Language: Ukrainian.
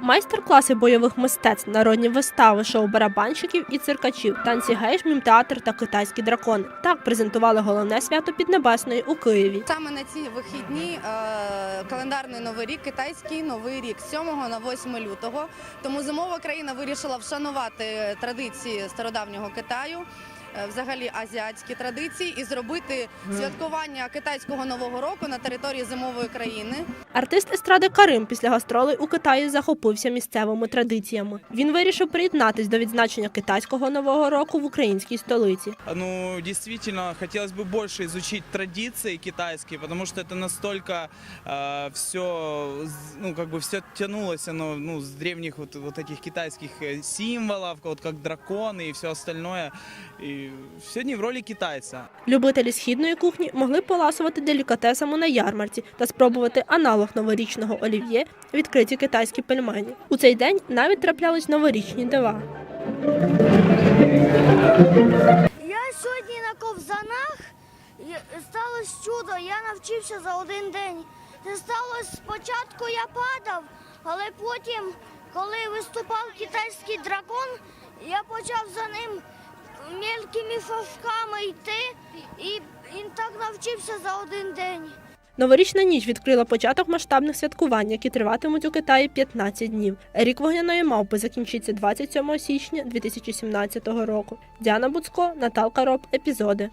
Майстер-класи бойових мистецтв, народні вистави, шоу барабанщиків і циркачів, танці гейш, мімтеатр та китайські дракони. Так презентували головне свято Піднебесної у Києві. Саме на ці вихідні е, календарний новий рік, китайський новий рік з 7 на 8 лютого. Тому зимова країна вирішила вшанувати традиції стародавнього Китаю. е, Взагалі азіатські традиції і зробити святкування китайського нового року на території зимової країни. Артист естради Карим після гастролей у Китаї захопився місцевими традиціями. Він вирішив приєднатись до відзначення китайського нового року в українській столиці. Ну, действительно, хотелось бы больше изучить традиции китайские, потому что это настолько все, ну, как бы все тянулось, оно, ну, с древних вот, вот этих китайских э, символов, вот как драконы и все остальное. И сегодня в роли китайца. Любителі східної кухні могли поласувати делікатесами на ярмарці та спробувати аналог новорічного олів'є відкриті китайські пельмені. У цей день навіть траплялись новорічні дива. Я сьогодні на ковзанах сталося чудо. Я навчився за один день. Це сталося спочатку, я падав, але потім, коли виступав китайський дракон, я почав за ним мілкими сосками йти і він так навчився за один день. Новорічна ніч відкрила початок масштабних святкувань, які триватимуть у Китаї 15 днів. Рік вогняної мавпи закінчиться 27 січня 2017 року. Діана Буцко, Наталка Роб, епізоди.